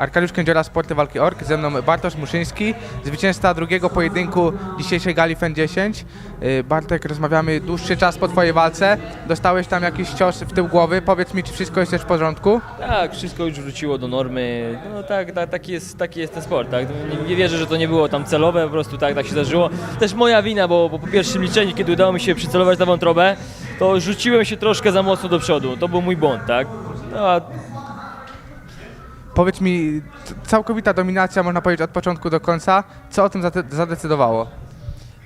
Arkadiusz Kędziora, Sporty Walki Ork, ze mną Bartosz Muszyński, zwycięzca drugiego pojedynku dzisiejszej gali FEN 10. Y, Bartek, rozmawiamy dłuższy czas po twojej walce. Dostałeś tam jakiś cios w tył głowy. Powiedz mi, czy wszystko jest też w porządku? Tak, wszystko już wróciło do normy. No tak, tak taki, jest, taki jest ten sport, tak? Nie, nie wierzę, że to nie było tam celowe, po prostu tak, tak się zdarzyło. Też moja wina, bo, bo po pierwszym liczeniu, kiedy udało mi się przycelować na wątrobę, to rzuciłem się troszkę za mocno do przodu. To był mój błąd, tak? No, a Powiedz mi, całkowita dominacja, można powiedzieć, od początku do końca. Co o tym zade- zadecydowało?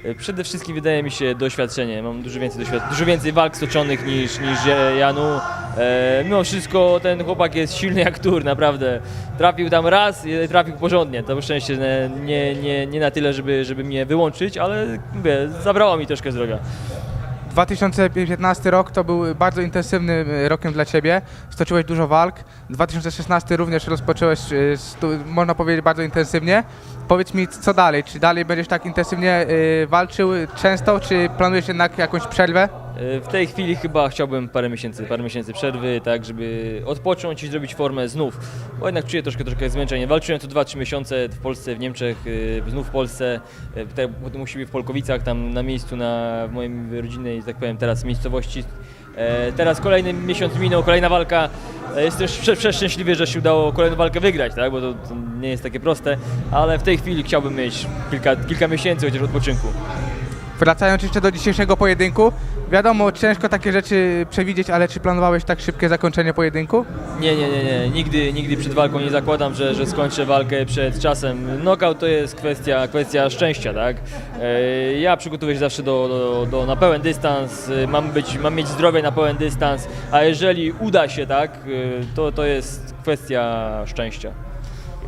e, przede wszystkim wydaje mi się doświadczenie. Mam dużo więcej, doświad- dużo więcej walk stoczonych niż, niż Janu. E, mimo wszystko ten chłopak jest silny jak tur, naprawdę. Trafił tam raz i trafił porządnie. To szczęście nie, nie, nie na tyle, żeby, żeby mnie wyłączyć, ale mówię, mi troszkę zdrowia. 2015 rok to był bardzo intensywnym y, rokiem dla Ciebie. Stoczyłeś dużo walk. 2016 również rozpocząłeś, stu, można powiedzieć, bardzo intensywnie. Powiedz mi, co dalej? Czy dalej będziesz tak intensywnie y, walczył często, czy planujesz jednak jakąś przerwę? E, W tej chwili chyba chciałbym parę miesięcy, parę miesięcy przerwy, tak, żeby odpocząć i zrobić formę znów. Bo jednak czuję troszkę, troszkę zmęczenie. Walczyłem co 2-3 miesiące w Polsce, w Niemczech, e, znów w Polsce, e, u siebie w Polkowicach, tam na miejscu, na, mojej rodzinnej, tak powiem, teraz miejscowości. Teraz kolejny miesiąc minął, kolejna walka. Jestem prze- przeszczęśliwy, że się udało kolejną walkę wygrać, tak? bo to, to nie jest takie proste, ale w tej chwili chciałbym mieć kilka, kilka miesięcy chociaż odpoczynku. Wracając jeszcze do dzisiejszego pojedynku, wiadomo, ciężko takie rzeczy przewidzieć, ale czy planowałeś tak szybkie zakończenie pojedynku? Nie, nie, nie, nie. Nigdy, nigdy przed walką nie zakładam, że, że skończę walkę przed czasem. Knockout to jest kwestia, kwestia szczęścia, tak? E, Ja przygotowuję się zawsze do, do, do, na pełen dystans, e, mam, być, mam mieć zdrowie na pełen dystans, a jeżeli uda się, tak, e, to, to jest kwestia szczęścia.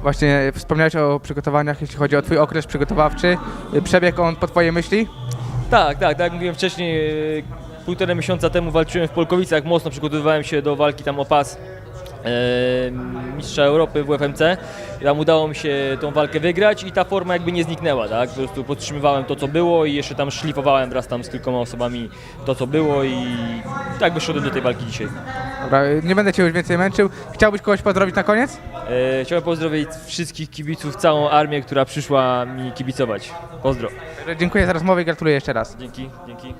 Właśnie wspomniałeś o przygotowaniach, jeśli chodzi o Twój okres przygotowawczy. Przebiegł on po Twojej myśli? Tak, tak, tak jak mówiłem wcześniej, e, półtora miesiąca temu walczyłem w Polkowicach, mocno przygotowywałem się do walki tam o pas e, mistrza Europy w UFMC. Tam udało mi się tą walkę wygrać i ta forma jakby nie zniknęła, tak? Po prostu podtrzymywałem to, co było i jeszcze tam szlifowałem wraz tam z kilkoma osobami to, co było i tak wyszedłem do tej walki dzisiaj. Dobra, nie będę Cię już więcej męczył. Chciałbyś kogoś pozdrowić na koniec? E, chciałem pozdrowić wszystkich kibiców, całą armię, która przyszła mi kibicować. Pozdro. Dziękuję za rozmowę i gratuluję jeszcze raz. Dzięki, dzięki.